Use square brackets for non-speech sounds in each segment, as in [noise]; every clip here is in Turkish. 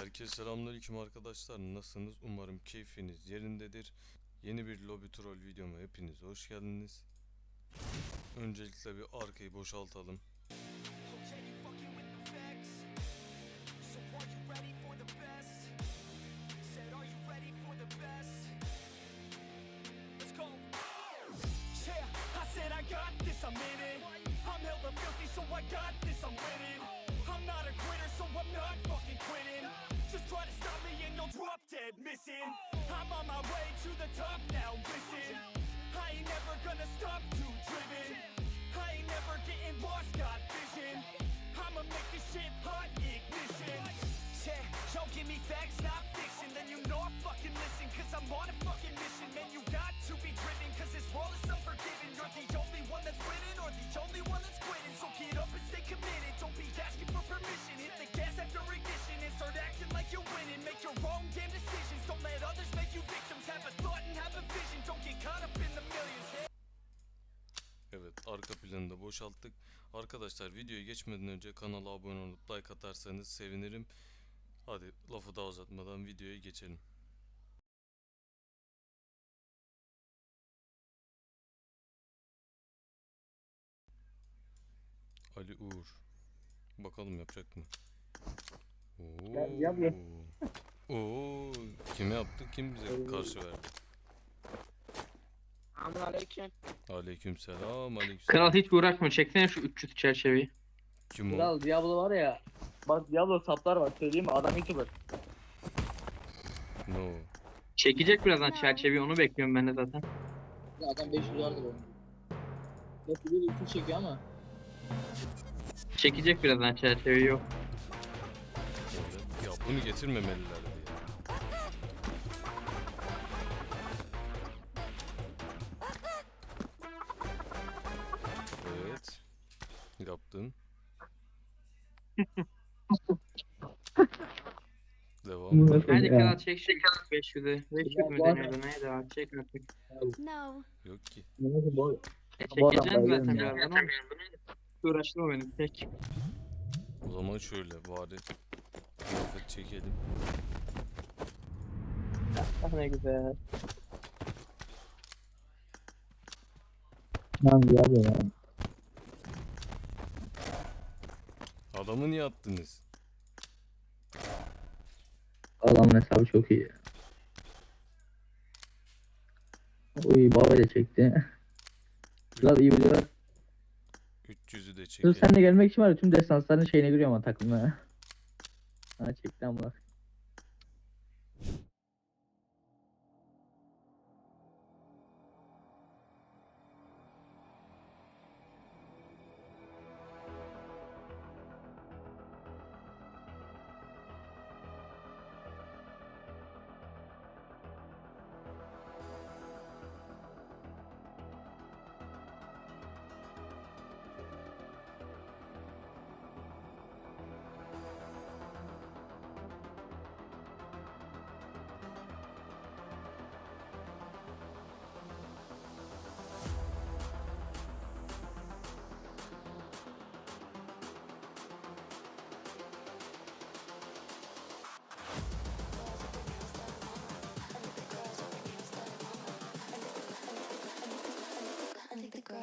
Herkese selamünaleyküm arkadaşlar. Nasılsınız? Umarım keyfiniz yerindedir. Yeni bir lobby troll videoma hepiniz hoş geldiniz. Öncelikle bir arkayı boşaltalım. Yeah, I said I got this, I'm in. I'm hella filthy, so I got try to stop me and you'll drop dead missing. I'm on my way to the top now, listen. I ain't never gonna stop too driven. I ain't never getting lost, got vision. I'ma make this shit hot ignition. Yeah, y'all give me facts, not fiction. Then you know I fucking listen, cause I'm on a fucking mission. Man, you got to be driven, cause this world is unforgiving. You're the only one that's winning, or the only one that's quitting. So get up and stay committed. Don't be asking for permission. Hit the Make your own damn decisions. Don't let others make you victims. Have a thought and have a vision. Don't get caught up in the millions. Evet arka planı da boşalttık. Arkadaşlar videoya geçmeden önce kanala abone olup like atarsanız sevinirim. Hadi lafı daha uzatmadan videoya geçelim. Ali Uğur. Bakalım yapacak mı? Oo. Ya- yap ya. Oo. Kime yaptı? Kim bize karşı verdi? Selamünaleyküm. Aleykümselam. Aleykümselam. Kral hiç uğraşma çeksene şu 300 çerçeveyi. Kim o? Kral Diablo var ya. Bak Diablo saplar var söyleyeyim mi? Adam YouTuber. No. Çekecek birazdan çerçeveyi onu bekliyorum ben de zaten. Ya Adam 500 vardır onun. Hep bir 300 çekiyor ama. Çekecek birazdan çerçeveyi yok. Ya bunu getirmemelilerdi ya. Evet. Yaptın. [laughs] Devam. Hadi kral çek çek 500'ü. 500 mü deniyordu neydi abi çek artık. No. Yok ki. E, Bu adam çekeceğim bayılıyor zaten ya. birazdan ama. Uğraştırma beni çek. O zaman şöyle bari kıyafet çekelim. Ah ne güzel. Lan Diablo ya. Adamı niye attınız? Adamın hesabı çok iyi. Uy baba da çekti. Kral iyi biliyor. 300'ü de çekelim. sen de gelmek için var ya tüm destansların şeyine giriyor ama takımına. Ha çekti.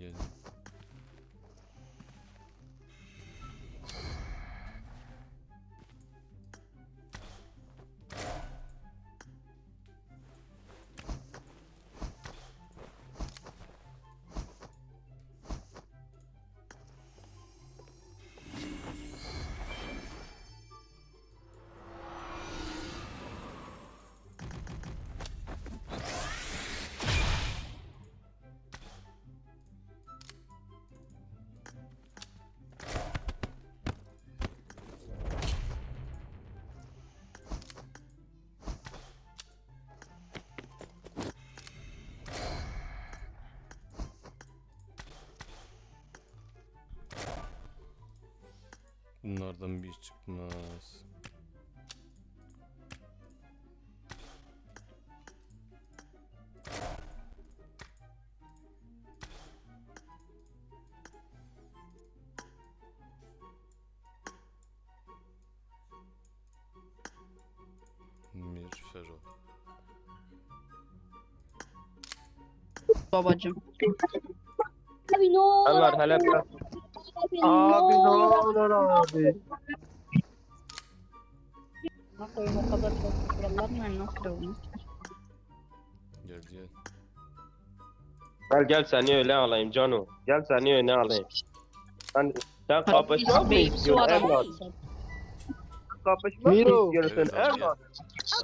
Gel Bunlardan bir iş çıkmaz. Mir Fero. babacım. Abi ne olur. Biraz. Abi ne olur. abi? Ne koyayım o kadar çok kurallar mı nasıl olmuş? Gel gel. Gel gel seni öyle alayım Cano. Gel seni öyle alayım. Sen, sen kapışmak mı istiyorsun evlat? Kapışmak mı istiyorsun evlat?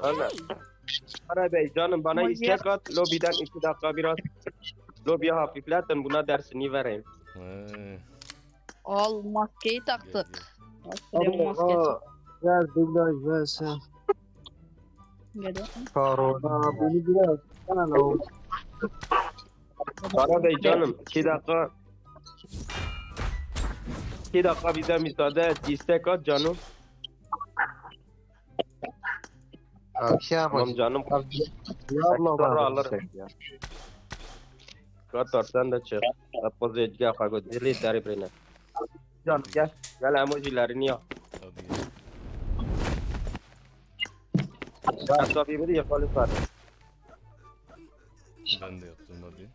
Anne. Ara bey canım bana istek at. Lobiden iki dakika biraz lobiye hafifletin buna dersini vereyim. He, Al maskeyi taktı. gel. Aferin maskesi. Ver dublaj ver sen. Korona bunu biraz sana ne oldu? Ara bey canım iki dakika iki dakika bize müsaade et. İstek at canım. Abi şey Tamam yapacağım. canım. Ya abla bana alırım. Katar sen de çık. Apozit gel kago dili dari prene. Can gel. Gel emojilerini yap. Gel. Ben tabii bir yakalı [laughs] var. Ben de yaptım hadi.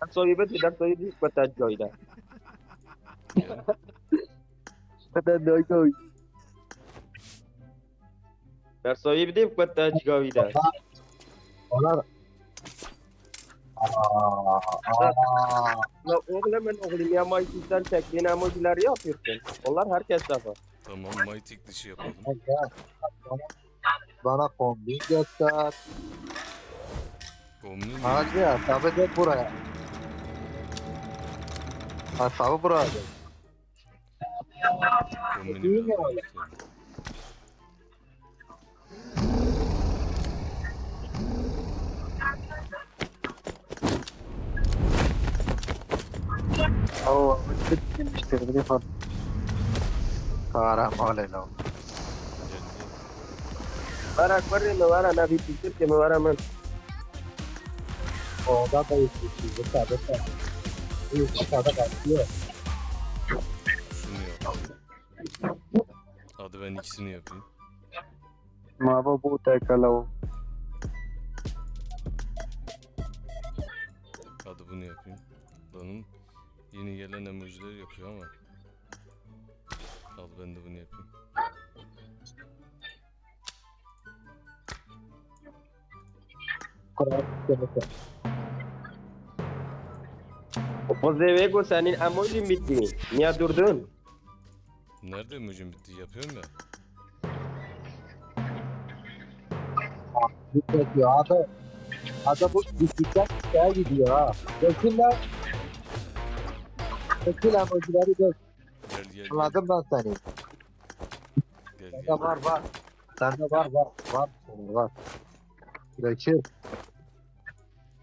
Ben soyu bir tidak soyu di kota joyda. Gel. Kata doi koi. Ben soyu bir di kota joyda. Onlar. La oğlum ben oğlum ya majisten çektiğin emojileri yapıyorsun. Onlar herkes yapar. Tamam Mytik dışı yapalım. Gel. Bana, bana kombin göster. Komün mü? Hadi ya, tabi de buraya. Ha, tabi buraya. Kombini biraz bitmiştir bir defa. Karam aleyna. Gel gel. Para corre me van a navi pikir que me van a man. Orada da yetişti. Tabi de. İlk kada kaçıyor. Şunu yap. Hadi ben ikisini yapayım. Mava bu tekalo. Hadi bunu yapayım. Lanım yeni gelen emojileri yapıyor ama. Al ben de bunu yapayım. Kurar kemikte. O devego senin emoji bitti. Niye durdun? Nerede emojim bitti? Yapıyorum ya. Bitmiyor. Ada, ada bu bittikten şeye gidiyor ha. Dökül Dökül emojileri dök. Gel gel gel. Anladım ben seni. Gel Sende gel. var var. Sende var var. Var. Var. Dökül.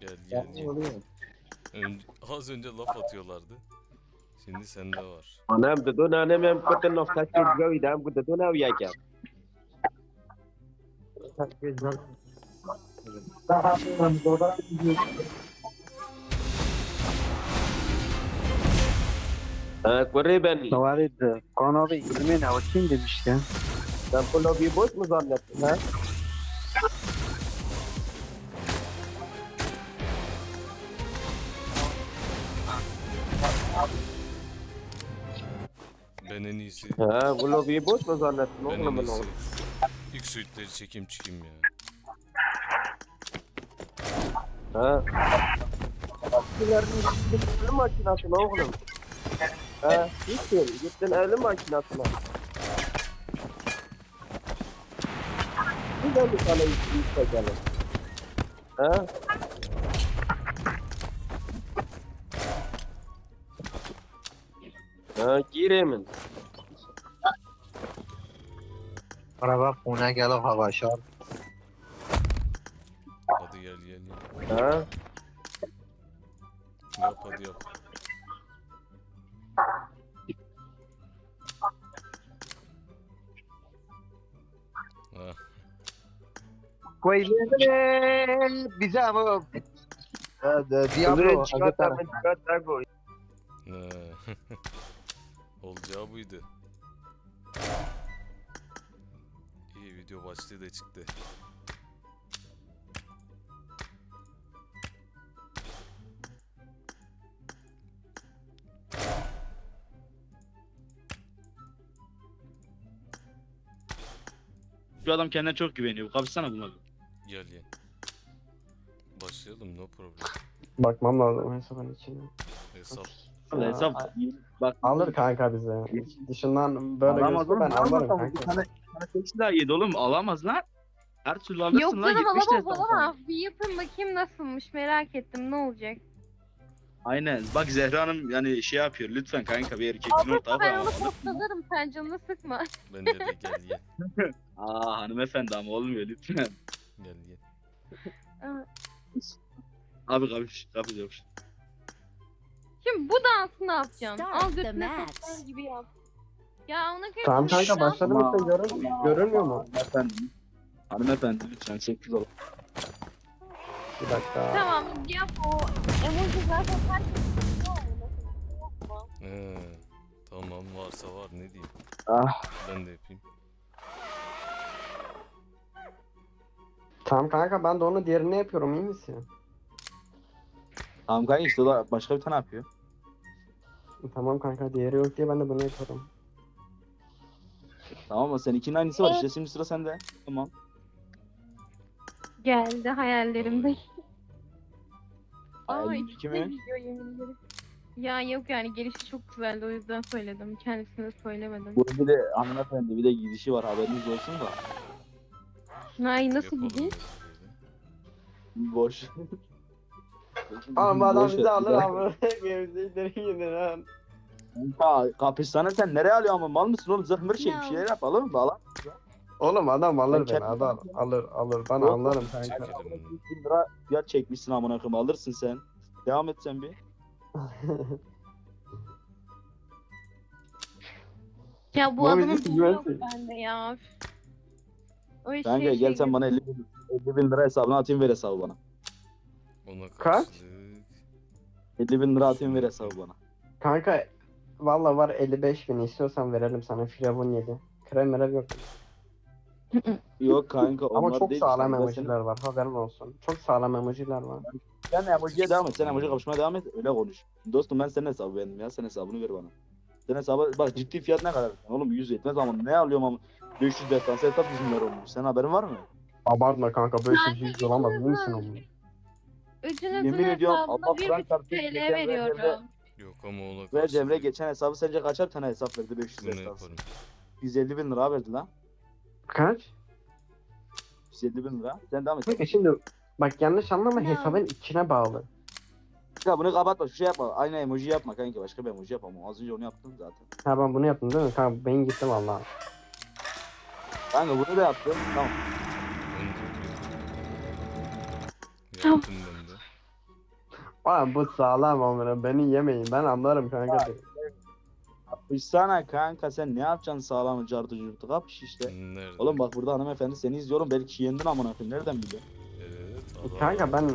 Gel gel. gel. Ön- az önce laf atıyorlardı. Şimdi sende var. Anam dedun anam hem kota nokta çizgi idam bu dedun av ya gel. Ha corre ben. Navalid konu bir ilmin avçin demişti. Sen lobi boş mu zannettin ha? Ben en iyisi. Ha bu lobi boş mu zannettin Ben en oğlum ben iyisi. oğlum? İlk suitleri çekeyim çıkayım ya. Ha. Eskilerin gittin ölüm makinasına oğlum. Ha gittin gittin ölüm makinasına. Bir de bir tane iş çekelim. Ha? Ha giremin. Araba kune gelo hava şar. Hadi gel gel gel. Ha? Yap hadi yap. Bize ama Diablo koy. ha. [laughs] Olacağı buydu. İyi video başlığı da çıktı. Şu adam kendine çok güveniyor. Kapışsana bunu. Gel gel. Başlayalım no problem. Bakmam lazım hesabın içine. Hesap. Ya, Hesap. Bak. Alır kanka bize. Dışından böyle Alamaz gözüküyor ben alırım Alamaz kanka. Bir tane, bir tane yedi oğlum. Alamaz lan. Her türlü alırsın Yok lan. canım 70 de alamaz hesap var. alamaz. Bir yapın bakayım nasılmış merak ettim ne olacak. Aynen. Bak Zehra Hanım yani şey yapıyor. Lütfen kanka bir erkekliğin ortağı Abla ben onu postalarım sen canını sıkma. Bence de gel gel. [laughs] Aa hanımefendi ama olmuyor lütfen. Gel gel. [laughs] Abi kapış. Kapış yapış. Şimdi bu dansı ne yapacaksın? Start Al the götüne match. sokar gibi yap. Ya ona göre Tamam kanka başladı mı Ama- sen görün, görünmüyor mu? Hanımefendi. Hanımefendi lütfen sessiz ol. Bir dakika. Tamam yap o emoji zaten herkes biliyor onu. Yapma. He, tamam varsa var ne diyeyim. Ah. Ben de yapayım. Tamam kanka ben de onu diğerini yapıyorum iyi misin? Tamam kanka işte o da başka bir tane yapıyor. Tamam kanka diğeri yok diye ben de bunu yapıyorum. Tamam mı? Seninkinin aynısı var işte şimdi sıra sende. Tamam. Geldi hayallerimde. Aa ikisi de yemin ederim. Ya yok yani gelişi çok güzeldi o yüzden söyledim. Kendisine söylemedim. Bu bir de hanımefendi bir de gidişi var haberiniz olsun da. Ay nasıl Yapalım. Boş. [laughs] Bu adam Boş bizi ver, alır güzel. ama. Gemizlikleri gider lan. Kanka kapışsana sen nereye alıyorsun ama mal mısın oğlum zırh mır şey bir şeyler yap alır mı bağla. Oğlum adam alır Ben beni adam alır alır ben Yok, anlarım kanka. Çekerim. 100 lira fiyat çekmişsin amına koyayım alırsın sen. Devam et sen bir. Ya bu adamın bilgi yok güvensin. bende ya. O şey, Kanka şey gel sen gibi. bana 50 bin, 50 bin lira hesabına atayım ver hesabı bana. Ona Kaç? karşılık 50 bin lira atayım ver hesabı bana. kanka valla var 55 bin istiyorsan verelim sana Firavun 7. Krem merev yok. [laughs] Yok kanka onlar Ama çok değil. sağlam işte. Ben emojiler var haberin olsun. Çok sağlam emojiler var. Sen, sen emojiye devam et. Sen emoji kapışmaya devam et. Öyle konuş. Dostum ben senin hesabı beğendim ya. Sen hesabını ver bana. Sen hesabı bak ciddi fiyat ne kadar? Oğlum 100 etmez ama ne alıyorum ama 500 defans hesap 100 lira olmuş. Senin haberin var mı? Abartma kanka böyle şey yüz olamaz değil misin oğlum? Üçünüzün Yemin ediyorum, hesabına Allah bir Kur'an buçuk çarpsın, TL geçen veriyorum. Yok ama ona Ve. Cemre geçen hesabı sence kaçar tane hesap verdi 500 Bunu yaparım. 150 bin lira verdi lan. Kaç? 150 bin lira. Sen devam et. Kanka şimdi bak yanlış anlama hesabın içine bağlı. Ya bunu kapatma. Şu şey yapma. Aynı emoji yapma kanka. Başka bir emoji yapma. Az önce onu yaptım zaten. Ha ben bunu yaptım değil mi? Kanka ben gittim valla. Kanka bunu da yaptım. Tamam. Yaptım ben de. Aa bu sağlam amına beni yemeyin ben anlarım kanka. Kapışsana kanka sen ne yapacaksın sağlam cartı curtu kapış işte. Nerede? Oğlum bak burada hanımefendi seni izliyorum belki yendin amına koyayım nereden biliyorsun? Evet. Allah Kanka ben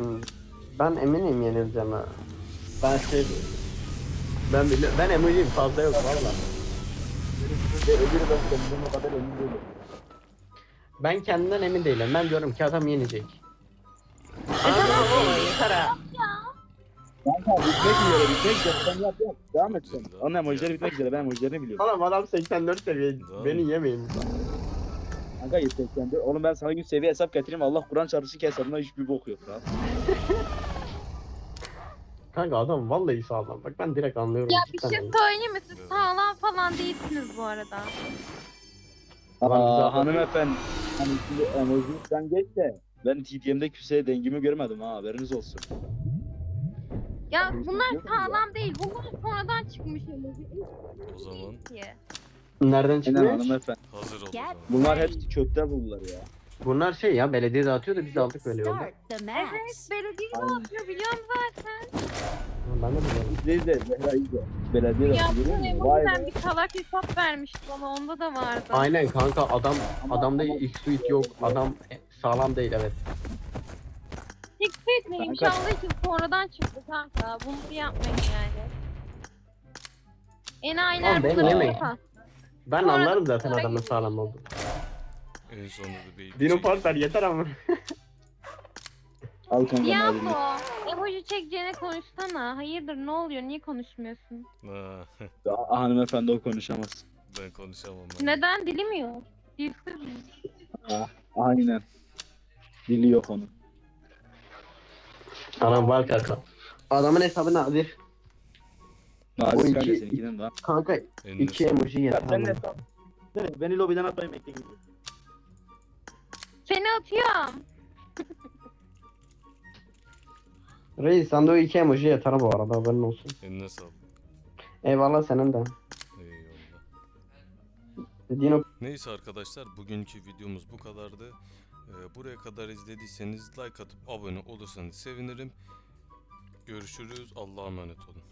ben eminim yenileceğim ha. Ben şey ben bile, ben emojiyim fazla yok valla. Ve öbürü ben kendimden o kadar emin değilim. Ben kendimden emin değilim. Ben diyorum ki adam yenecek. Aa, yeter ha. Kanka bitmek üzere bitmek üzere sen yap yap. Devam et sen. Onun emojileri bitmek üzere ben emojilerini biliyorum. Oğlum adam 84 seviye. Tamam. Beni yemeyin. Kanka 84. Oğlum ben sana 100 seviye hesap getireyim Allah Kur'an çarpısı ki hesabında hiçbir bok yok lan. [laughs] Kanka adam vallahi sağlam. Bak ben direkt anlıyorum. Ya bir şey söyleyeyim mi? Siz sağlam falan değilsiniz bu arada. Aa hanımefendi. Hani şimdi emoji sen geç de. Ben TDM'de kimseye dengimi görmedim ha haberiniz olsun. Ya bunlar sağlam değil. Bunlar sonradan çıkmış emoji. O zaman Ki. Nereden Aynen çıkıyor? hanımefendi. hazır ol. Get. Bunlar hepsi çöpte buldular ya. Bunlar şey ya belediye dağıtıyor da biz aldık böyle yolda. Start the match. Evet belediye ne Aynen. yapıyor biliyorum zaten. Ben de biliyorum. Biz de Zehra İzle. Belediye de Ya biliyor bu musun? Vay be. bir salak hesap vermişti bana onda da vardı. Aynen kanka adam adamda ama- X-Suite yok. Adam sağlam değil evet. Dikkat etmeyin Kanka- inşallah ki sonradan çıktı kanka. Bunu bir yapmayın yani. Enayiler Oğlum bunları yemeyin. yapar. Ben Sonra- anlarım zaten adamın sağlam olduğunu. En sonunda da bir Dino Partner yeter ama. Al kanka mavini. Diablo, emoji çekeceğine konuşsana. Hayırdır ne oluyor? Niye konuşmuyorsun? Ha, Aa, Hanımefendi o konuşamaz. ben konuşamam. Ben. Neden dilim yok? Dilsiz mi? Aynen. Dili yok onun. Adam var kanka. Adamın hesabı nadir. Nazik O kanka iki- seninkinden daha. Kanka Eline iki sağlık. emoji yeter. sen sağ? Nereye? Beni lobiden atmayın bekle gidiyor. Seni atıyorum. Reis sen de o iki emoji yeter bu arada haberin olsun. Eline sağlık. Eyvallah senin de. Eyvallah. Neyse arkadaşlar bugünkü videomuz bu kadardı. Ee, buraya kadar izlediyseniz like atıp abone olursanız sevinirim. Görüşürüz. Allah'a emanet olun.